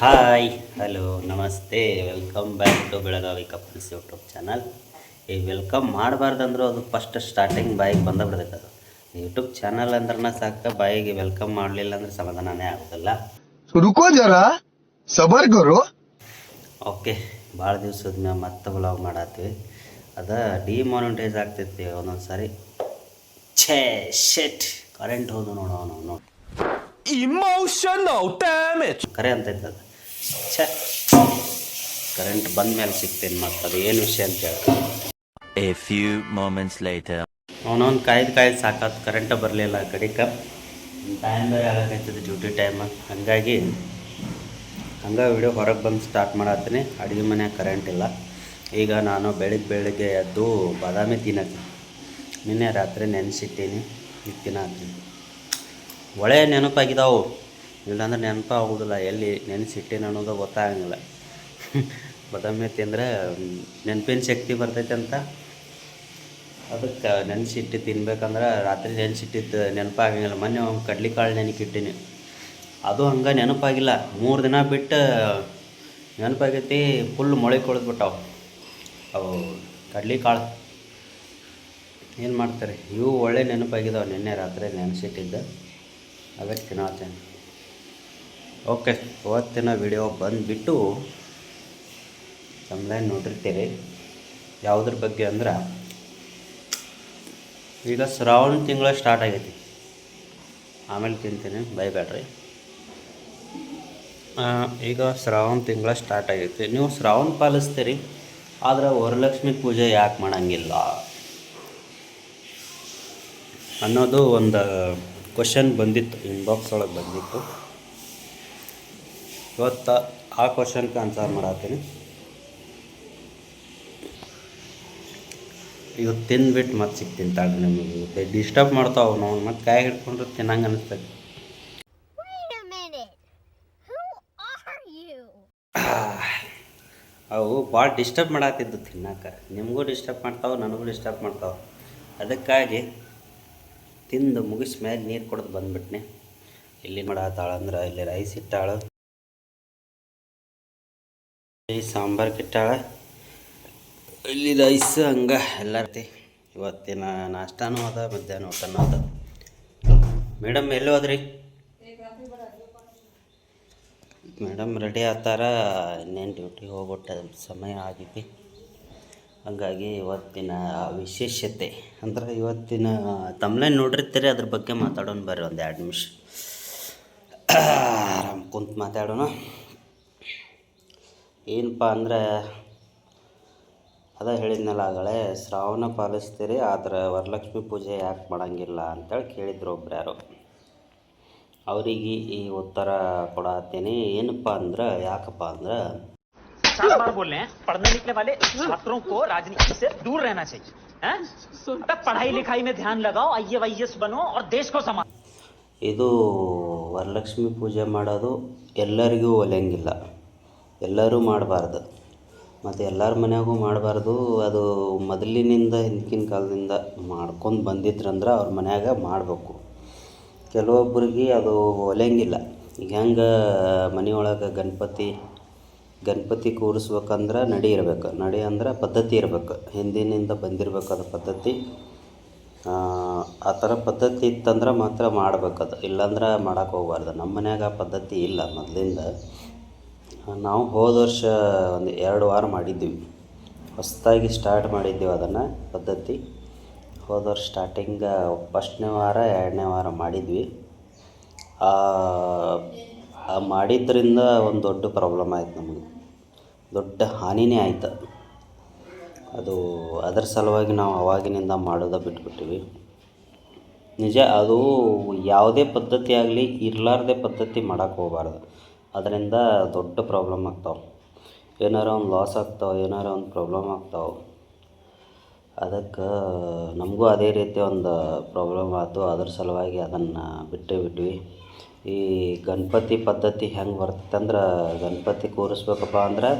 Hi hello ನಮಸ್ತೆ welcome back to Belagavi couples YouTube channel. ಈ welcome ಮಾಡಬಾರ್ದಂದ್ರೂ ಅದು ಫಸ್ಟ್ ಸ್ಟಾರ್ಟಿಂಗ್ ಬಾಯಿಗೆ ಬಂದ ಬಿಡ್ತೈತೆ ಅದು. ಯೂಟ್ಯೂಬ್ ಚಾನಲ್ ಅಂದ್ರೆ ಸಾಕು ಬಾಯಿಗೆ ವೆಲ್ಕಮ್ ಮಾಡಲಿಲ್ಲ ಅಂದ್ರೆ ಸಮಾಧಾನನೇ ಆಗೋದಿಲ್ಲ. ರುಕೋ ಓಕೆ ಭಾಳ ದಿವಸದ ಮ್ಯಾಲೆ ಮತ್ತೆ ಬ್ಲಾಗ್ ಮಾಡತ್ತೀವಿ ಅದು ಡಿಮಾನಿಟೈಸ್ ಆಗ್ತೈತಿ ಒಂದೊಂದು ಸಾರಿ ಛೇ ಶೆಟ್ ಕರೆಂಟ್ ಹೋದು ನೋಡೋ ನೋಡಿ. ಇಮೋಷನಲ್ ಡ್ಯಾಮೇಜ್ ಕರೆ ಅಂತೈತೆ ಅದು ಛೇ. ಕರೆಂಟ್ ಬಂದ ಮೇಲೆ ಸಿಗ್ತೇನೆ ಮತ್ತೆ ಅದು ಏನು ವಿಷಯ ಅಂತ ಹೇಳ್ತಾರೆ ಎ ಫ್ಯೂ moments later. ಅವನವ್ನು ಕಾಯ್ದು ಕಾಯ್ದು ಸಾಕಾತು ಕರೆಂಟ ಬರಲಿಲ್ಲ ಕಡಿಕ ಟೈಮ್ ಬೇರೆ ಆಗಕೈತದ ಡ್ಯೂಟಿ ಟೈಮ್. ಹಾಗಾಗಿ ಹಂಗೆ ವಿಡಿಯೋ ಹೊರಗೆ ಬಂದು ಸ್ಟಾರ್ಟ್ ಮಾಡತ್ತೀನಿ. ಅಡುಗೆ ಮನ್ಯಾಗ ಕರೆಂಟ್ ಇಲ್ಲ. ಈಗ ನಾನು ಬೆಳಿಗ್ಗೆ ಬೆಳಿಗ್ಗೆ ಎದ್ದು ಬಾದಾಮಿ ತಿನ್ನಕ್ಕೆ ನಿನ್ನೆ ರಾತ್ರಿ ನೆನೆಸಿಟ್ಟೀನಿ ಈಗ ತಿನ್ನತ್ತೀನಿ ಒಳ್ಳೆಯ ನೆನಪಾಗಿದ್ದಾವು ಇಲ್ಲಾಂದ್ರೆ ನೆನಪು ಆಗೋದಿಲ್ಲ, ಎಲ್ಲಿ ನೆನೆಸಿಟ್ಟೇನೆ ಅನ್ನೋದು ಗೊತ್ತಾಗಂಗಿಲ್ಲ. ಬಾದಾಮಿ ತಿಂದರೆ ನೆನಪಿನ ಶಕ್ತಿ ಬರ್ತೈತೆ ಅಂತ. ಅದಕ್ಕೆ ನೆನೆಸಿಟ್ಟು ತಿನ್ಬೇಕಂದ್ರೆ ರಾತ್ರಿ ನೆನೆಸಿಟ್ಟಿದ್ದು ನೆನಪಾಗಂಗಿಲ್ಲ ಮೊನ್ನೆ ಒಂದು ಕಡ್ಲಿಕಾಳು ನೆನಕಿಟ್ಟಿನಿ. ಅದು ಹಂಗೆ ನೆನಪಾಗಿಲ್ಲ. ಮೂರು ದಿನ ಬಿಟ್ಟು ನೆನಪಾಗೈತಿ ಫುಲ್ ಮೊಳೆ ಕೊಳೆದ್ಬಿಟ್ಟಾವು ಅವು ಕಡ್ಲಿಕಾಳು. ಏನು ಮಾಡ್ತಾರೆ? ಇವು ಒಳ್ಳೆ ನೆನಪಾಗಿದ್ದಾವೆ ನಿನ್ನೆ ರಾತ್ರಿ ನೆನೆಸಿಟ್ಟಿದ್ದೆ. ಅದಕ್ಕೆ ತಿನ್ನತ್ತೇನೆ ಓಕೆ, ಇವತ್ತಿನ ವಿಡಿಯೋ ಬಂದುಬಿಟ್ಟು ತಮ್ಲೈನ್ ನೋಡಿರ್ತೀರಿ. ಯಾವುದ್ರ ಬಗ್ಗೆ ಅಂದ್ರೆ, ಈಗ ಶ್ರಾವಣ ತಿಂಗಳ ಸ್ಟಾರ್ಟ್ ಆಗೈತಿ. ಆಮೇಲೆ ತಿಂತೀನಿ ಬೈಬೇಡ್ರಿ ಈಗ ಶ್ರಾವಣ ತಿಂಗಳ ಸ್ಟಾರ್ಟ್ ಆಗೈತಿ. ನೀವು ಶ್ರಾವಣ ಪಾಲಿಸ್ತೀರಿ, ಆದರೆ ವರಲಕ್ಷ್ಮಿ ಪೂಜೆ ಯಾಕೆ ಮಾಡೋಂಗಿಲ್ಲ? ಅನ್ನೋದು ಒಂದು ಕ್ವಶನ್ ಬಂದಿತ್ತು ಇನ್ಬಾಕ್ಸ್ ಒಳಗೆ ಬಂದಿತ್ತು. ಇವತ್ತು ಆ ಕ್ವಶನ್ಗೆ ಆನ್ಸರ್ ಮಾಡತ್ತೀನಿ ಇವತ್ತು ತಿಂದ್ಬಿಟ್ಟು ಮತ್ತೆ ಸಿಗ್ತೀನಿ ತಾಳ್ರಿ ನಿಮಗೆ. ಡಿಸ್ಟರ್ಬ್ ಮಾಡ್ತಾವೆ ನಾವು ಮತ್ತೆ ಕಾಯಿ ಹಿಡ್ಕೊಂಡ್ರೆ ತಿನ್ನಂಗೆ you? ಅವು ಭಾಳ ಡಿಸ್ಟರ್ಬ್ ಮಾಡತ್ತಿದ್ದು ತಿನ್ನಕ್ಕೆ ನಿಮಗೂ ಡಿಸ್ಟರ್ಬ್ ಮಾಡ್ತಾವೆ ನನಗೂ ಡಿಸ್ಟರ್ಬ್ ಮಾಡ್ತಾವೆ. ಅದಕ್ಕಾಗಿ ತಿಂದು ಮುಗಿಸ್ ಮೇಲೆ ನೀರು ಕೊಡೋದು ಬಂದ್ಬಿಟ್ನೆ. ಇಲ್ಲಿ ಮಾಡತ್ತಾಳಂದ್ರೆ ಇಲ್ಲಿ ರೈಸ್ ಇಟ್ಟಾಳ. ಸಾಂಬಾರು ಕಿಟ್ಟಾಳ. ಇಲ್ಲಿ ರೈಸ್ ಹಂಗ ಎಲ್ಲ ಇವತ್ತಿನ ನಾಷ್ಟಾನು ಅದ, ಮಧ್ಯಾಹ್ನ ಊಟನೂ ಅದ. ಮೇಡಮ್ ಎಲ್ಲಿ ಹೋದ್ರಿ? ಮೇಡಮ್ ರೆಡಿ ಆತಾರ, ಇನ್ನೇನು ಡ್ಯೂಟಿಗೆ ಹೋಗ್ಬಿಟ್ಟ, ಸಮಯ ಆಗಿದೆ ಹಾಗಾಗಿ ಇವತ್ತಿನ ವಿಶೇಷತೆ ಅಂದ್ರೆ ಇವತ್ತಿನ, ತಮ್ಲೈನ್ ನೋಡಿರ್ತೀರಿ ಅದ್ರ ಬಗ್ಗೆ ಮಾತಾಡೋಣ ಬರ್ರಿ ಒಂದು ಎರಡು ನಿಮಿಷ. ಆರಾಮ್ ಕುಂತು ಮಾತಾಡೋಣ. ಏನಪ್ಪ ಅಂದ್ರೆ ಅದ ಹೇಳಿದ್ನಲ್ಲ ಆಗಲೇ ಶ್ರಾವಣ ಪಾಲಿಸ್ತೀರಿ ಆದ್ರೆ ವರಲಕ್ಷ್ಮಿ ಪೂಜೆ ಯಾಕೆ ಮಾಡಂಗಿಲ್ಲ ಅಂತೇಳಿ ಕೇಳಿದ್ರು ಒಬ್ರು ಯಾರು ಅವರಿಗೆ ಈ ಉತ್ತರ ಕೊಡತ್ತೀನಿ ಏನಪ್ಪ ಅಂದ್ರೆ ಯಾಕಪ್ಪ ಅಂದ್ರೆ चार बार बोल रहे हैं पढ़ने लिखने वाले छात्रों को राजनीति से दूर रहना चाहिए हैं? अबे पढ़ाई लिखाई में ध्यान लगाओ आई एस बनो और देश को संभालो ಇದು ವರಲಕ್ಷ್ಮಿ ಪೂಜೆ ಮಾಡೋದು ಎಲ್ಲರಿಗೂ ಒಲೆಯಂಗಿಲ್ಲ ಎಲ್ಲರೂ ಮಾಡಬಾರ್ದು. ಮತ್ತು ಎಲ್ಲರ ಮನ್ಯಾಗೂ ಮಾಡಬಾರ್ದು. ಅದು ಮೊದಲಿನಿಂದ ಹಿಂದಿನ ಕಾಲದಿಂದ ಮಾಡ್ಕೊಂಡು ಬಂದಿದ್ರಂದ್ರೆ ಅವ್ರ ಮನ್ಯಾಗ ಮಾಡಬೇಕು. ಕೆಲವೊಬ್ರಿಗೆ ಅದು ಒಲೆಯಂಗಿಲ್ಲ ಈಗ ಹೆಂಗೆ ಮನೆಯೊಳಗೆ ಗಣಪತಿ ಗಣಪತಿ ಕೂರಿಸ್ಬೇಕಂದ್ರೆ ನಡಿ ಇರ್ಬೇಕು. ನಡಿ ಅಂದ್ರೆ ಪದ್ಧತಿ ಇರ್ಬೇಕು. ಹಿಂದಿನಿಂದ ಬಂದಿರ್ಬೇಕು ಅದು ಪದ್ಧತಿ. ಆ, ಥರ ಪದ್ಧತಿ ಇತ್ತಂದ್ರೆ ಮಾತ್ರ ಮಾಡ್ಬೇಕದು ಇಲ್ಲಾಂದ್ರೆ ಮಾಡೋಕ್ಕೆ ಹೋಗ್ಬಾರ್ದು. ನಮ್ಮ ಮನ್ಯಾಗ ಪದ್ಧತಿ ಇಲ್ಲ ಮೊದಲಿಂದ. ನಾವು ಹೋದ ವರ್ಷ ಒಂದು ಎರಡು ವಾರ ಮಾಡಿದ್ವಿ. ಹೊಸದಾಗಿ ಸ್ಟಾರ್ಟ್ ಮಾಡಿದ್ದೀವಿ ಅದನ್ನು, ಪದ್ಧತಿ. ಹೋದ ವರ್ಷ ಸ್ಟಾರ್ಟಿಂಗ ಫಸ್ಟ್ನೇ ವಾರ, ಎರಡನೇ ವಾರ ಮಾಡಿದ್ವಿ. ಮಾಡಿದ್ರಿಂದ ಒಂದು ದೊಡ್ಡ ಪ್ರಾಬ್ಲಮ್ ಆಯ್ತು ನಮಗೆ. ದೊಡ್ಡ ಹಾನಿನೇ ಆಯ್ತು. ಅದು ಅದರ ಸಲುವಾಗಿ ನಾವು ಅವಾಗಿನಿಂದ ಮಾಡೋದ ಬಿಟ್ಬಿಟ್ಟಿವಿ. ನಿಜ, ಅದು ಯಾವುದೇ ಪದ್ಧತಿ ಆಗಲಿ, ಇರಲಾರ್ದೆ ಪದ್ಧತಿ ಮಾಡೋಕ್ಕೆ ಹೋಗ್ಬಾರ್ದು. ಅದರಿಂದ ದೊಡ್ಡ ಪ್ರಾಬ್ಲಮ್ ಆಗ್ತಾವೆ. ಏನಾರ ಒಂದು ಲಾಸ್ ಆಗ್ತಾವೆ, ಏನಾರ ಒಂದು ಪ್ರಾಬ್ಲಮ್ ಆಗ್ತಾವೆ. ಅದಕ್ಕೆ ನಮಗೂ ಅದೇ ರೀತಿ ಒಂದು ಪ್ರಾಬ್ಲಮ್ ಆಯಿತು ಅದ್ರ ಸಲುವಾಗಿ ಅದನ್ನು ಬಿಟ್ಟೇ ಬಿಟ್ವಿ. ಈ ಗಣಪತಿ ಪದ್ಧತಿ ಹೆಂಗೆ ಬರ್ತೈತೆ ಅಂದ್ರೆ ಗಣಪತಿ ಕೂರಿಸ್ಬೇಕಪ್ಪ ಅಂದ್ರೆ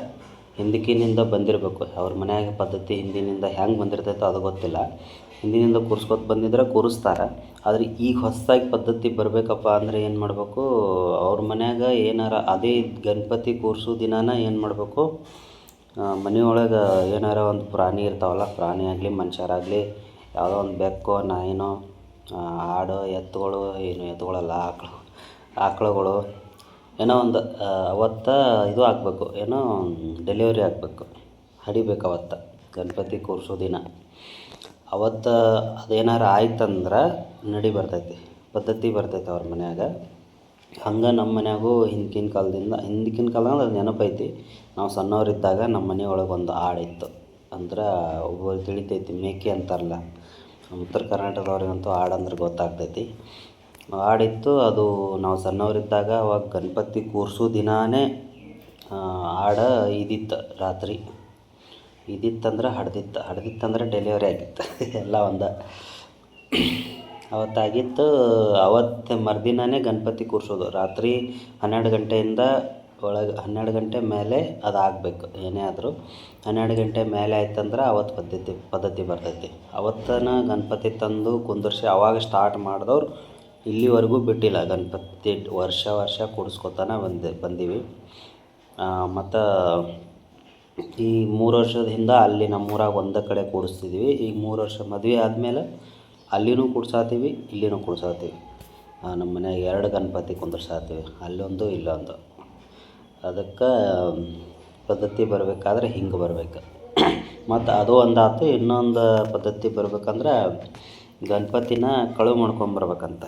ಹಿಂದಕ್ಕಿನಿಂದ ಬಂದಿರಬೇಕು. ಅವ್ರ ಮನ್ಯಾಗ ಪದ್ಧತಿ ಹಿಂದಿನಿಂದ ಹೆಂಗೆ ಬಂದಿರ್ತೈತೋ ಅದು ಗೊತ್ತಿಲ್ಲ. ಹಿಂದಿನಿಂದ ಕೂರಿಸ್ಕೊತ ಬಂದಿದ್ರೆ ಕೂರಿಸ್ತಾರೆ. ಆದರೆ ಈಗ ಹೊಸದಾಗಿ ಪದ್ಧತಿ ಬರಬೇಕಪ್ಪ ಅಂದರೆ ಏನು ಮಾಡಬೇಕು? ಅವ್ರ ಮನ್ಯಾಗ ಏನಾರ ಅದೇ ಗಣಪತಿ ಕೂರಿಸೋ ದಿನಾನ ಏನು ಮಾಡಬೇಕು? ಮನೆಯೊಳಗೆ ಏನಾರ ಒಂದು ಪ್ರಾಣಿ ಇರ್ತಾವಲ್ಲ, ಪ್ರಾಣಿ ಆಗಲಿ, ಮನುಷ್ಯರಾಗಲಿ, ಯಾವುದೋ ಒಂದು ಬೆಕ್ಕೋ, ನಾಯಿನೋ ಆಡು ಎತ್ತುಗಳು, ಏನು ಎತ್ತುಗಳಲ್ಲ, ಆಕಳು, ಆಕಳುಗಳು, ಏನೋ ಒಂದು ಅವತ್ತು ಇದು ಆಗಬೇಕು ಏನೋ, ಡೆಲಿವರಿ ಆಗಬೇಕು ಹಡಿಬೇಕು ಅವತ್ತು. ಗಣಪತಿ ಕೂರಿಸೋ ದಿನ. ಅವತ್ತು ಅದೇನಾರು ಆಯ್ತಂದ್ರೆ ನಡಿ ಬರ್ತೈತಿ, ಪದ್ಧತಿ ಬರ್ತೈತೆ ಅವ್ರ ಮನ್ಯಾಗ. ಹಂಗೆ ನಮ್ಮ ಮನ್ಯಾಗೂ ಹಿಂದಿನ ಕಾಲದಿಂದ ಹಿಂದಿನ ಕಾಲದಾಗ ಅದು ನೆನಪೈತಿ ನಾವು ಸಣ್ಣವರಿದ್ದಾಗ ನಮ್ಮ ಮನೆಯೊಳಗೆ ಒಂದು ಆಡಿತ್ತು ಅಂದ್ರೆ ಒಬ್ಬ ತಿಳಿತೈತಿ, ಮೇಕೆ ಅಂತಾರಲ್ಲ, ನಮ್ಮ ಉತ್ತರ ಕರ್ನಾಟಕದವ್ರಿಗಂತೂ ಆಡು ಅಂದ್ರೆ ಗೊತ್ತಾಗ್ತೈತಿ. ಆಡಿತ್ತು ಅದು ನಾವು ಸಣ್ಣವರಿದ್ದಾಗ ಅವಾಗ ಗಣಪತಿ ಕೂರಿಸೋ ದಿನಾನೇ ಆಡ ಇದಿತ್ತು ರಾತ್ರಿ. ಇದಿತ್ತಂದ್ರೆ ಹಡ್ದಿತ್ತು, ಹಡ್ದಿತ್ತಂದ್ರೆ ಡೆಲಿವರಿ ಆಗಿತ್ತು. ಎಲ್ಲ ಒಂದು. ಅವತ್ತಾಗಿತ್ತು, ಅವತ್ತು ಮರುದಿನನೇ ಗಣಪತಿ ಕೂರಿಸೋದು. ರಾತ್ರಿ ಹನ್ನೆರಡು ಗಂಟೆಯಿಂದ ಒಳಗೆ, ಹನ್ನೆರಡು ಗಂಟೆ ಮೇಲೆ ಅದು ಆಗಬೇಕು, ಏನೇ ಆದರೂ. ಹನ್ನೆರಡು ಗಂಟೆ ಮೇಲೆ ಆಯ್ತಂದ್ರೆ ಅವತ್ತು ಪದ್ಧತಿ ಪದ್ಧತಿ ಬರ್ತೈತಿ. ಅವತ್ತನ ಗಣಪತಿ ತಂದು ಕುಂದರ್ಸಿ ಅವಾಗ ಸ್ಟಾರ್ಟ್ ಮಾಡಿದವ್ರು ಇಲ್ಲಿವರೆಗೂ ಬಿಟ್ಟಿಲ್ಲ. ಗಣಪತಿ ವರ್ಷ ವರ್ಷ ಕೂಡಿಸ್ಕೊತಾನೆ ಬಂದೆ, ಬಂದೀವಿ. ಮತ್ತು ಈ ಮೂರು ವರ್ಷದಿಂದ ಅಲ್ಲಿ ನಮ್ಮೂರಾಗ ಒಂದೇ ಕಡೆ ಕೂಡಿಸ್ತಿದ್ವಿ ಈಗ ಮೂರು ವರ್ಷ ಮದುವೆ ಆದಮೇಲೆ ಅಲ್ಲಿನೂ ಕೂಡ್ಸಾತೀವಿ ಇಲ್ಲಿನೂ ಕೂಡ್ಸಾತೀವಿ ನಮ್ಮ ಮನ್ಯಾಗ ಎರಡು ಗಣಪತಿ ಕುಂದರ್ಸಾತೀವಿ, ಅಲ್ಲೊಂದು ಇಲ್ಲೊಂದು. ಅದಕ್ಕೆ ಪದ್ಧತಿ ಬರಬೇಕಾದ್ರೆ ಹಿಂಗೆ ಬರಬೇಕು. ಮತ್ತು ಅದು ಒಂದಾತು, ಇನ್ನೊಂದು ಪದ್ಧತಿ ಬರ್ಬೇಕಂದ್ರೆ ಗಣಪತಿನ ಕಳುವು ಮಾಡ್ಕೊಂಬರ್ಬೇಕಂತ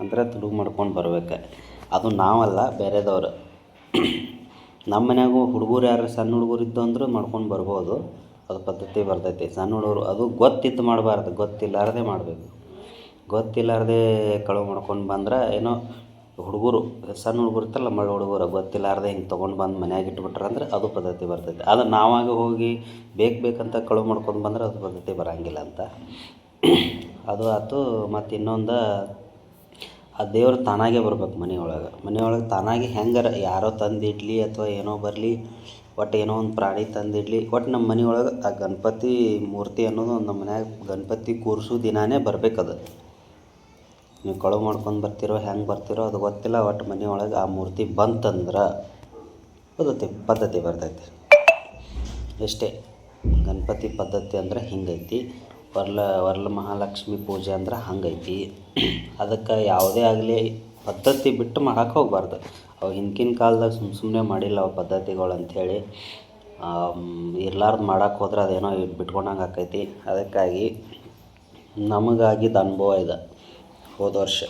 ಅಂದರೆ ತುಡುಗು ಮಾಡ್ಕೊಂಡು ಬರ್ಬೇಕು. ಅದು ನಾವಲ್ಲ, ಬೇರೆದವ್ರು. ನಮ್ಮ ಮನ್ಯಾಗೂ ಹುಡುಗರು ಯಾರು ಸಣ್ಣ ಹುಡುಗರು ಇದ್ದು ಅಂದ್ರೆ ಮಾಡ್ಕೊಂಡು ಬರ್ಬೋದು. ಅದು ಪದ್ಧತಿ ಬರ್ತೈತಿ. ಸಣ್ಣ ಹುಡುಗರು ಅದು ಗೊತ್ತಿತ್ತು ಮಾಡಬಾರ್ದು. ಗೊತ್ತಿಲ್ಲಾರ್ದೆ ಮಾಡಬೇಕು. ಗೊತ್ತಿಲ್ಲಾರ್ದೆ ಕಳುವು ಮಾಡ್ಕೊಂಡು ಬಂದ್ರೆ ಏನೋ ಹುಡುಗರು, ಸಣ್ಣ ಹುಡುಗರು ಇರ್ತಲ್ಲ ಮಳೆ ಹುಡುಗರು, ಗೊತ್ತಿಲ್ಲಾರ್ದೆ ಹಿಂಗೆ ತೊಗೊಂಡು ಬಂದು ಮನ್ಯಾಗ ಇಟ್ಬಿಟ್ರೆ ಅಂದ್ರೆ ಅದು ಪದ್ಧತಿ ಬರ್ತೈತಿ. ಅದು ನಾವಾಗ ಹೋಗಿ ಬೇಕು ಬೇಕಂತ ಕಳುವು ಮಾಡ್ಕೊಂಡು ಬಂದ್ರೆ ಅದು ಪದ್ಧತಿ ಬರೋಂಗಿಲ್ಲ ಅಂತ. ಅದು ಆಯ್ತು ಮತ್ತು ಇನ್ನೊಂದು ಆ ದೇವ್ರು ತಾನಾಗೇ ಬರ್ಬೇಕು ಮನೆಯೊಳಗೆ. ಮನೆಯೊಳಗೆ ತಾನಾಗೆ ಹೆಂಗಾರ ಯಾರೋ ತಂದಿಡಲಿ ಅಥವಾ ಏನೋ ಬರಲಿ ಒಟ್ಟು ಏನೋ ಒಂದು ಪ್ರಾಣಿ ತಂದಿಡಲಿ ಒಟ್ಟು ನಮ್ಮ ಮನೆಯೊಳಗೆ ಆ ಗಣಪತಿ ಮೂರ್ತಿ ಅನ್ನೋದು ನಮ್ಮ ಮನ್ಯಾಗ ಗಣಪತಿ ಕೂರಿಸೋ ದಿನಾನೇ ಬರ್ಬೇಕದು. ನೀವು ಕಳುವು ಮಾಡ್ಕೊಂಡು ಬರ್ತಿರೋ, ಹೆಂಗೆ ಬರ್ತಿರೋ ಅದು ಗೊತ್ತಿಲ್ಲ ಒಟ್ಟು ಮನೆಯೊಳಗೆ ಆ ಮೂರ್ತಿ ಬಂತಂದ್ರೆ ಪದ್ಧತಿ ಪದ್ಧತಿ ಬರ್ತೈತಿ. ಎಷ್ಟೇ ಗಣಪತಿ ಪದ್ಧತಿ ಅಂದ್ರೆ ಹಿಂಗೈತಿ. ವರ್ಲ, ವರಲ ಮಹಾಲಕ್ಷ್ಮಿ ಪೂಜೆ ಅಂದ್ರೆ ಹಂಗೈತಿ. ಅದಕ್ಕೆ ಯಾವುದೇ ಆಗಲಿ ಪದ್ಧತಿ ಬಿಟ್ಟು ಮಾಡಕ್ಕೆ ಹೋಗ್ಬಾರ್ದು. ಅವು ಹಿಂದಿನ ಕಾಲ್ದಾಗ ಸುಮ್ಮ ಸುಮ್ಮನೆ ಮಾಡಿಲ್ಲ ಅವು ಪದ್ಧತಿಗಳು ಅಂಥೇಳಿ ಇರ್ಲಾರ್ದು ಮಾಡಕ್ಕೆ ಹೋದ್ರೆ ಅದೇನೋ ಬಿಟ್ಕೊಂಡಂಗೆ ಆಕೈತಿ. ಅದಕ್ಕಾಗಿ ನಮಗಾಗಿದ್ದ ಅನುಭವ ಇದೆ. ಹೋದ ವರ್ಷ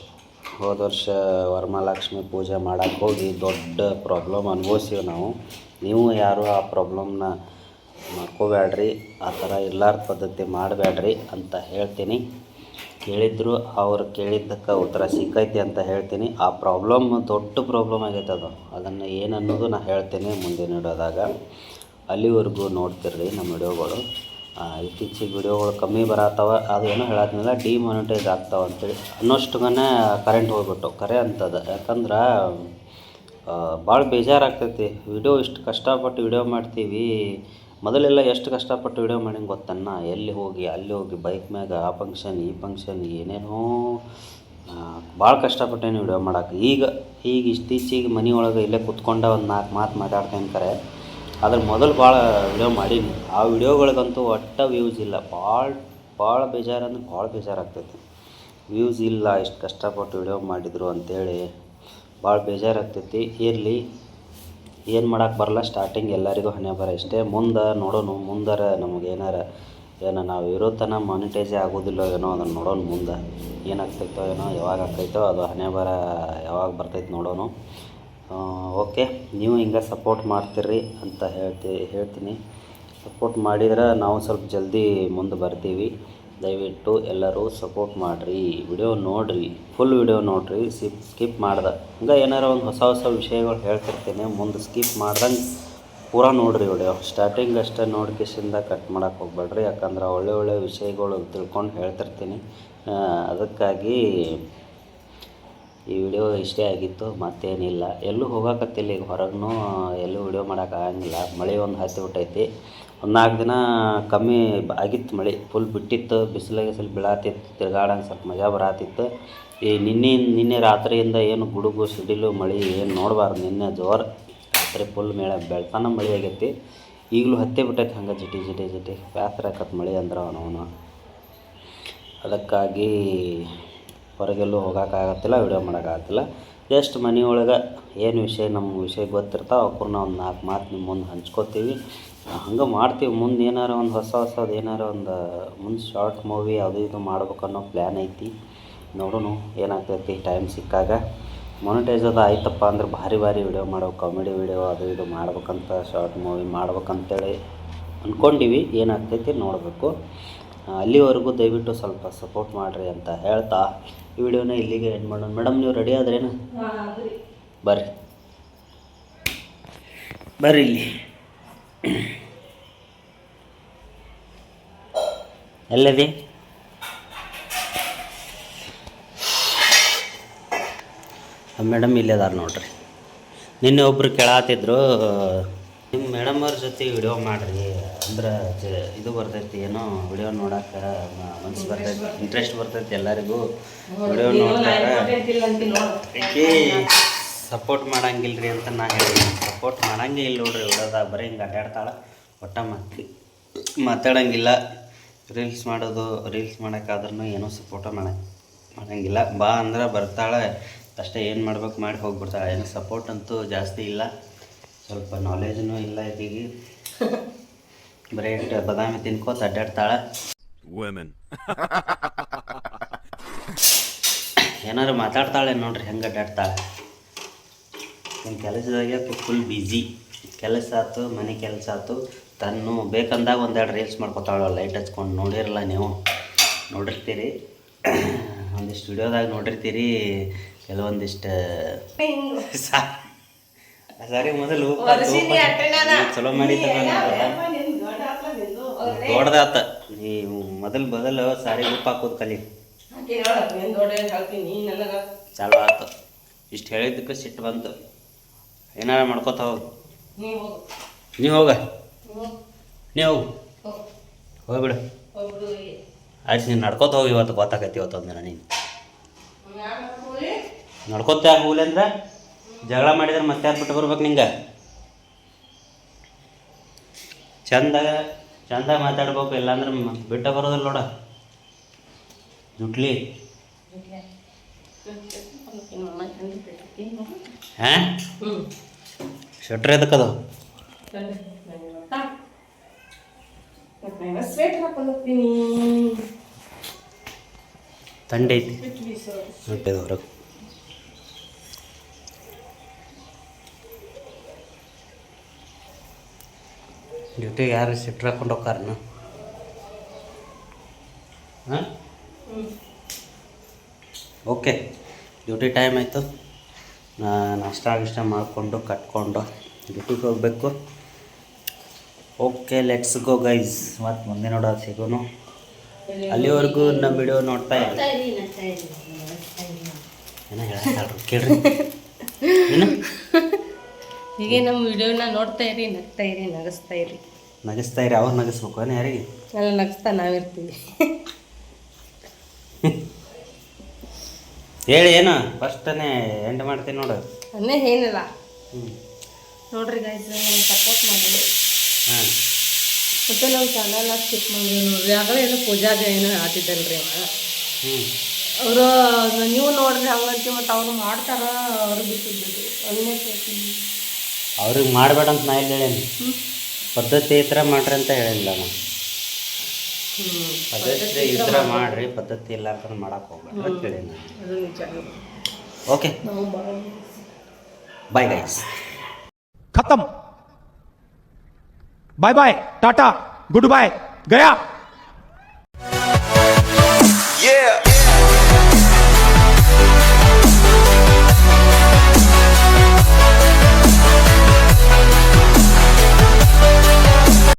ಹೋದ ವರ್ಷ ವರಮಹಾಲಕ್ಷ್ಮಿ ಪೂಜೆ ಮಾಡಕ್ಕೆ ಹೋಗಿ ದೊಡ್ಡ ಪ್ರಾಬ್ಲಮ್ ಅನುಭವಿಸೀವಿ ನಾವು. ನೀವು ಯಾರು ಆ ಪ್ರಾಬ್ಲಮ್ನ ಮಾಡ್ಕೋಬೇಡ್ರಿ ಆ ಥರ ಎಲ್ಲರ ಪದ್ಧತಿ ಮಾಡಬೇಡ್ರಿ ಅಂತ ಹೇಳ್ತೀನಿ. ಕೇಳಿದ್ರು ಅವ್ರು ಕೇಳಿದ್ದಕ್ಕೆ ಉತ್ತರ ಸಿಕ್ಕೈತಿ ಅಂತ ಹೇಳ್ತೀನಿ. ಆ ಪ್ರಾಬ್ಲಮ್ ದೊಡ್ಡ ಪ್ರಾಬ್ಲಮ್ ಆಗೈತೆ ಅದು. ಅದನ್ನು ಏನನ್ನೋದು ನಾನು ಹೇಳ್ತೀನಿ ಮುಂದಿನ ನೋಡೋದಾಗ ಅಲ್ಲಿವರೆಗೂ ನೋಡ್ತಿರ್ರಿ ನಮ್ಮ ವಿಡಿಯೋಗಳು. ಇತ್ತೀಚಿಗೆ ವಿಡಿಯೋಗಳು ಕಮ್ಮಿ ಬರತ್ತವ. ಅದು ಏನೋ ಹೇಳತ್ನಿಲ್ಲ ಡಿಮಾನಿಟೈಸ್ ಆಗ್ತಾವೆ ಅಂತೇಳಿ. ಅನ್ನೋಷ್ಟುಗನೇ ಕರೆಂಟ್ ಹೋಗ್ಬಿಟ್ಟು, ಕರೆ ಅಂತದ. ಯಾಕಂದ್ರೆ ಭಾಳ ಬೇಜಾರಾಗ್ತೈತಿ. ವಿಡಿಯೋ ಇಷ್ಟು ಕಷ್ಟಪಟ್ಟು ವಿಡಿಯೋ ಮಾಡ್ತೀವಿ. ಮೊದಲೆಲ್ಲ ಎಷ್ಟು ಕಷ್ಟಪಟ್ಟು ವಿಡಿಯೋ ಮಾಡೀನಿ ಗೊತ್ತನ್ನ ಎಲ್ಲಿ ಹೋಗಿ, ಅಲ್ಲಿ ಹೋಗಿ ಬೈಕ್ ಮ್ಯಾಗ, ಆ ಫಂಕ್ಷನ್ ಈ ಫಂಕ್ಷನ್ ಏನೇನೋ. ಭಾಳ ಕಷ್ಟಪಟ್ಟೇನೆ ವಿಡಿಯೋ ಮಾಡಕ್ಕೆ ಈಗ ಈಗ ಇತ್ತೀಚಿಗೆ ಮನೆ ಒಳಗೆ ಇಲ್ಲೇ ಕುತ್ಕೊಂಡ ಒಂದು ನಾಲ್ಕು ಮಾತು ಮಾತಾಡ್ತೇನೆ ಕರೆ ಅದ್ರ ಮೊದಲು ಭಾಳ ವಿಡಿಯೋ ಮಾಡೀನಿ. ಆ ವಿಡಿಯೋಗಳಿಗಂತೂ ಒಟ್ಟ ವ್ಯೂಸ್ ಇಲ್ಲ. ಭಾಳ ಭಾಳ ಬೇಜಾರಂದ್ರೆ ಭಾಳ ಬೇಜಾರಾಗ್ತೈತಿ. ವ್ಯೂಸ್ ಇಲ್ಲ, ಇಷ್ಟು ಕಷ್ಟಪಟ್ಟು ವಿಡಿಯೋ ಮಾಡಿದರು ಅಂತೇಳಿ. ಭಾಳ ಬೇಜಾರಾಗ್ತೈತಿ. ಇರಲಿ ಏನು ಮಾಡಕ್ಕೆ ಬರಲ್ಲ ಸ್ಟಾರ್ಟಿಂಗ್ ಎಲ್ಲರಿಗೂ ಹಣೆ ಬರ ಇಷ್ಟೇ. ಮುಂದೆ ನೋಡೋಣ ಮುಂದಾರ ನಮಗೆ ಏನಾರ, ಏನೋ ನಾವು ಇರೋ ತನ ಮಾನಿಟೈಸೇ ಆಗೋದಿಲ್ಲ ಏನೋ ಅದನ್ನು ನೋಡೋಣ ಮುಂದೆ. ಏನಾಗ್ತೈತೋ ಏನೋ, ಯಾವಾಗ ಆಗ್ತೈತೋ ಅದು ಹಣೆ ಬರ ಯಾವಾಗ ಬರ್ತೈತೆ ನೋಡೋಣ ಓಕೆ ನೀವು ಹಿಂಗೆ ಸಪೋರ್ಟ್ ಮಾಡ್ತೀರಿ ಅಂತ ಹೇಳ್ತಿ, ಹೇಳ್ತೀನಿ. ಸಪೋರ್ಟ್ ಮಾಡಿದ್ರೆ ನಾವು ಸ್ವಲ್ಪ ಜಲ್ದಿ ಮುಂದೆ ಬರ್ತೀವಿ. ದಯವಿಟ್ಟು ಎಲ್ಲರೂ ಸಪೋರ್ಟ್ ಮಾಡಿರಿ. ವಿಡಿಯೋ ನೋಡಿರಿ. ಫುಲ್ ವಿಡಿಯೋ ನೋಡಿರಿ. ಸಿಪ್ ಸ್ಕಿಪ್ ಮಾಡ್ದೆ. ಹಂಗೆ ಏನಾರ ಒಂದು ಹೊಸ ಹೊಸ ವಿಷಯಗಳು ಹೇಳ್ತಿರ್ತೀನಿ. ಮುಂದೆ ಸ್ಕಿಪ್ ಮಾಡ್ದಂಗೆ ಪೂರ ನೋಡಿರಿ ವಿಡಿಯೋ ಸ್ಟಾರ್ಟಿಂಗ್ ಅಷ್ಟೇ ನೋಡ್ಕೇಸಿಂದ ಕಟ್ ಮಾಡೋಕೆ ಹೋಗ್ಬೇಡ್ರಿ. ಯಾಕಂದ್ರೆ ಒಳ್ಳೆ ಒಳ್ಳೆ ವಿಷಯಗಳು ತಿಳ್ಕೊಂಡು ಹೇಳ್ತಿರ್ತೀನಿ. ಅದಕ್ಕಾಗಿ ಈ ವಿಡಿಯೋ ಇಷ್ಟೇ ಆಗಿತ್ತು. ಮತ್ತೇನಿಲ್ಲ. ಎಲ್ಲೂ ಹೋಗಕತ್ತಿಲ್ಲ ಈಗ ಹೊರಗೂ ಎಲ್ಲೂ ವಿಡಿಯೋ ಮಾಡೋಕ್ಕಾಗಂಗಿಲ್ಲ ಮಳೆ ಒಂದು ಹತ್ತಿ ಬಿಟ್ಟೈತಿ. ಒಂದು ನಾಲ್ಕು ದಿನ ಕಮ್ಮಿ ಆಗಿತ್ತು ಮಳೆ. ಫುಲ್ ಬಿಟ್ಟಿತ್ತು. ಬಿಸಿಲಾಗೆ ಸ್ವಲ್ಪ ಬೀಳಾತಿತ್ತು. ತಿರ್ಗಾಡಂಗೆ ಸ್ವಲ್ಪ ಮಜಾ ಬರಾತಿತ್ತು. ಈ ನಿನ್ನೆ ನಿನ್ನೆ ರಾತ್ರಿಯಿಂದ ಏನು ಗುಡುಗು, ಸಿಡಿಲು, ಮಳೆ ಏನು ನೋಡಬಾರ್ದು. ನಿನ್ನೆ ಜೋರು ರಾತ್ರಿ ಫುಲ್ ಮೇಳ, ಬೆಳ್ತಾನ ಮಳೆ ಆಗೈತಿ. ಈಗಲೂ ಹತ್ತೆ ಬಿಟ್ಟೈತೆ ಹಂಗೆ ಜಿಟಿ ಜಿಟಿ ಜಿಟಿ. ಬ್ಯಾಸರ ಆಕತ್ ಮಳೆ ಅಂದ್ರೆ ಅವನವನು ಅದಕ್ಕಾಗಿ ಹೊರಗೆಲ್ಲೂ ಹೋಗೋಕ್ಕಾಗತ್ತಿಲ್ಲ ವಿಡಿಯೋ ಮಾಡೋಕ್ಕಾಗತ್ತಿಲ್ಲ ಜಸ್ಟ್ ಮನೆಯೊಳಗೆ ಏನು ವಿಷಯ ನಮ್ಮ ವಿಷಯ ಗೊತ್ತಿರ್ತಾವೆ ಅವ್ರನ್ನ ಒಂದು ನಾಲ್ಕು ಮಾತು ನಿಮ್ಮ ಮುಂದೆ ಹಂಚ್ಕೋತೀವಿ. ಹಂಗೆ ಮಾಡ್ತೀವಿ. ಮುಂದೆ ಏನಾರ ಒಂದು ಹೊಸ ಹೊಸದು ಏನಾರ ಒಂದು ಮುಂದೆ ಶಾರ್ಟ್ ಮೂವಿ ಅದು ಇದು ಮಾಡ್ಬೇಕು ಅನ್ನೋ ಪ್ಲ್ಯಾನ್ ಐತಿ. ನೋಡೋಣ ಏನಾಗ್ತೈತಿ ಟೈಮ್ ಸಿಕ್ಕಾಗ. ಮೊನಿಟೈಸ್ ಅದು ಆಯ್ತಪ್ಪ ಅಂದ್ರೆ ಭಾರಿ ಭಾರಿ ವಿಡಿಯೋ ಮಾಡೋ ಕಾಮಿಡಿ ವಿಡಿಯೋ ಅದು ಇದು ಮಾಡ್ಬೇಕಂತ ಶಾರ್ಟ್ ಮೂವಿ ಮಾಡ್ಬೇಕಂತೇಳಿ ಅಂದ್ಕೊಂಡಿವಿ ಏನಾಗ್ತೈತಿ ನೋಡಬೇಕು. ಅಲ್ಲಿವರೆಗೂ ದಯವಿಟ್ಟು ಸ್ವಲ್ಪ ಸಪೋರ್ಟ್ ಮಾಡಿರಿ ಅಂತ ಹೇಳ್ತಾ. ಈ ವಿಡಿಯೋನ ಇಲ್ಲಿಗೆ ಎಂಡ್ ಮಾಡೋಣ. ಮೇಡಮ್ ನೀವು ರೆಡಿ ಆದ್ರೇನು? ಬರ್ರಿ. ಬರ್ರಿ ಇಲ್ಲಿ. ಎಲ್ಲದಿ? ಮೇಡಮ್ ಇಲ್ಲೇ ಅದಾರ ನೋಡ್ರಿ. ನಿನ್ನೆ ಒಬ್ರು ಕೇಳಾತಿದ್ರು ನಿಮ್ಮ ಮೇಡಮ್ ಅವ್ರ ಜೊತೆ ವಿಡಿಯೋ ಮಾಡಿರಿ ಅಂದ್ರೆ ಇದು ಬರ್ತೈತಿ ಏನೋ ವಿಡಿಯೋ ನೋಡಕ್ಕೆ ಮನ್ಸು ಬರ್ತೈತಿ ಇಂಟ್ರೆಸ್ಟ್ ಬರ್ತೈತಿ ಎಲ್ಲರಿಗೂ ವಿಡಿಯೋ ನೋಡ್ತಾರೆ ಸಪೋರ್ಟ್ ಸಪೋರ್ಟ್ ಮಾಡಂಗಿಲ್ರಿ ಅಂತ ನಾ ಹೇಳಿ ಸಪೋರ್ಟ್ ಮಾಡಂಗೇ ಇಲ್ಲ ನೋಡ್ರಿ ವಿಡಿಯೋದಾಗ ಬರೀ ಹಿಂಗೆ ಅಡ್ಡಾಡ್ತಾಳೆ ಒಟ್ಟ ಮಾತಿ ಮಾತಾಡಂಗಿಲ್ಲ. ರೀಲ್ಸ್ ಮಾಡೋದು ರೀಲ್ಸ್ ಮಾಡೋಕ್ಕಾದ್ರೂ ಏನೂ ಸಪೋರ್ಟ ಮಾಡ ಮಾಡಂಗಿಲ್ಲ. ಬಾ ಅಂದ್ರೆ ಬರ್ತಾಳೆ ಅಷ್ಟೇ ಏನು ಮಾಡ್ಬೇಕು ಮಾಡಿ ಹೋಗ್ಬಿಡ್ತಾಳೆ. ಏನು ಸಪೋರ್ಟ್ ಅಂತೂ ಜಾಸ್ತಿ ಇಲ್ಲ. ಸ್ವಲ್ಪ ನಾಲೆಜ್ನೂ ಇಲ್ಲ ಇದೀಗಿ ಬರೀ ಬದಾಮಿ ತಿನ್ಕೋತ ಅಡ್ಡಾಡ್ತಾಳೆ. ಏನಾದ್ರು ಏನಾರು ಮಾತಾಡ್ತಾಳೆ ನೋಡ್ರಿ ಹೆಂಗೆ ಅಡ್ಡಾಡ್ತಾಳೆ. ನನ್ನ ಕೆಲಸದಾಗೆ ಫುಲ್ ಬ್ಯುಸಿ ಕೆಲಸ ಆಯ್ತು ಮನೆ ಕೆಲಸ ಆಯ್ತು ತನ್ನು ಬೇಕಂದಾಗ ಒಂದೆರಡು ರೀಲ್ಸ್ ಮಾಡ್ಕೊತಾಳೆ ಲೈಟ್ ಹಚ್ಕೊಂಡು ನೋಡಿರಲ್ಲ ನೀವು. ನೋಡಿರ್ತೀರಿ. ಒಂದಿಷ್ಟು ವಿಡಿಯೋದಾಗ ನೋಡಿರ್ತೀರಿ. ಕೆಲವೊಂದಿಷ್ಟು ಸಾರಿ ಮೊದಲು ಚಲೋ ಮಾಡಿದ್ದ ದೊಡ್ಡದಾತ. ಈ ಮೊದಲು ಬದಲು ಸಾರಿ ಉಪ್ಪು ಹಾಕೋದು ಕಲಿ. ಚಲೋ ಆತು. ಇಷ್ಟು ಹೇಳಿದ್ದಕ್ಕೆ ಸಿಟ್ಟು ಬಂತು. ಏನಾರ ಮಾಡ್ಕೋತ ಹೋಗು. ನೀ ಹೋಗ. ನೀವು ಹೋಗು. ಹೋಗ್ಬಿಡು ಆಯ್ತು ನೀನು ನಡ್ಕೋತ ಹೋಗಿ ಇವತ್ತು ಗೊತ್ತಾಗೈತಿ ಇವತ್ತು ಒಂದಿನ ನೀನು ನಡ್ಕೋತ ಹೋಗಲಿ ಹೋಗ್ಲಿ ಅಂದ್ರೆ ಜಗಳ ಮಾಡಿದ್ರೆ ಮತ್ತೆ ಯಾರು ಬಿಟ್ಟು ಬರ್ಬೇಕು ನಿಂಗೆ? ಚಂದಾಗ ಚಂದ ಮಾತಾಡ್ಬೇಕು ಇಲ್ಲಾಂದ್ರೆ ಬಿಟ್ಟ ಬರೋದಿಲ್ಲ ನೋಡ. ಜುಟ್ಲಿ. ಹಾಂ? ಶಟ್ರ್ ಎದಕ್ಕದ ಸ್ವೆಟರ್ ಹಾಕೊಂಡು ಹೋಗ್ತೀನಿ ಥಂಡಿ ಐತಿ. ಹೊಟ್ಟೆದು ಹೊರಗೆ ಡ್ಯೂಟಿಗೆ ಯಾರು ಸಿಟ್ರ್ ಹಾಕೊಂಡು ಹೋಗ್ತಾರನ ಹಾಂ? ಓಕೆ ಡ್ಯೂಟಿ ಟೈಮ್ ಆಯಿತು. ನಾಷ್ಟ ಗಿಷ್ಟ ಮಾಡಿಕೊಂಡು ಕಟ್ಕೊಂಡು ಡ್ಯೂಟಿಗೆ ಹೋಗಬೇಕು. ಓಕೆ ಲೆಟ್ಸ್ ಗೋ ಗೈಸ್ ಮತ್ತು ಮುಂದೆ ನೋಡೋ ಸಿಗೋನು. ಅಲ್ಲಿವರೆಗೂ ನಮ್ಮ ವಿಡಿಯೋ ನೋಡ್ತಾ ಏನೋ ಹೇಳತ್ತಾಳ್ರು ಕೇಳ್ರಿ. ಏನು? ಹೀಗೆ ನಮ್ಮ ವಿಡಿಯೋನ ನೋಡ್ತಾ ಇರಿ ನಗ್ತಾ ಇರಿ ನಗಿಸ್ತಾ ಇರಿ. ನಗಿಸ್ತಾ ಇರಿ ಅವ್ರು ನಗಿಸ್ಬೇಕು ಏನು ಯಾರಿಗೆ? ಎಲ್ಲ ನಗಿಸ್ತಾ ನಾವಿರ್ತೀವಿ. ಹೇಳಿ ಏನು? ಫಸ್ಟನೇ ಎಂಡ್ ಮಾಡ್ತೀನಿ ನೋಡು. ಅನ್ನೇ ಏನಿಲ್ಲ. ಹ್ಞೂ ನೋಡ್ರಿ ಗೈಸ್ ಸಪೋರ್ಟ್ ಮಾಡಿದೆ ಹಾಂ. ಮತ್ತೆ ನಮ್ಮ ಚಾನಲ್ ಸ್ಕಿಪ್ ಮಾಡಿ ನೋಡ್ರಿ. ಆಗಲೇ ಏನೋ ಪೂಜಾಗೆ ಏನೋ ಆತಿದ್ದಲ್ರಿ ಅವ ಹ್ಞೂ ಅವರು ನೀವು ನೋಡ್ರಿ ಹಂಗಂತೀವಿ ಮತ್ತು ಅವ್ರು ಮಾಡ್ತಾರ ಅವ್ರು ಬಿಟ್ಟಿದ್ದು. ಅದನ್ನೇ ಕೇಳ್ತೀನಿ. ಅವ್ರಿಗೆ ಮಾಡಬೇಡ ಅಂತ ನಾ ಇಲ್ಲಿ ಹೇಳೇನಿ? ಪದ್ಧತಿ ಈ ಥರ ಮಾಡ್ರಿ ಅಂತ ಹೇಳಿಲ್ಲ ನಾನು. ಪದ್ಧತಿ ಇದ್ರ ಮಾಡ್ರಿ ಪದ್ಧತಿ ಇಲ್ಲ ಅಂತ ಮಾಡಕ್ ಹೋಗ್ಬೇಡ್ರಿ ಅಂತ ಓಕೆ. ಬಾಯ್ ಗೈಸ್ ಖತಮ್. ಬಾಯ್ ಬಾಯ್ ಟಾಟಾ ಗುಡ್ ಬಾಯ್ ಗಯಾ Yeah!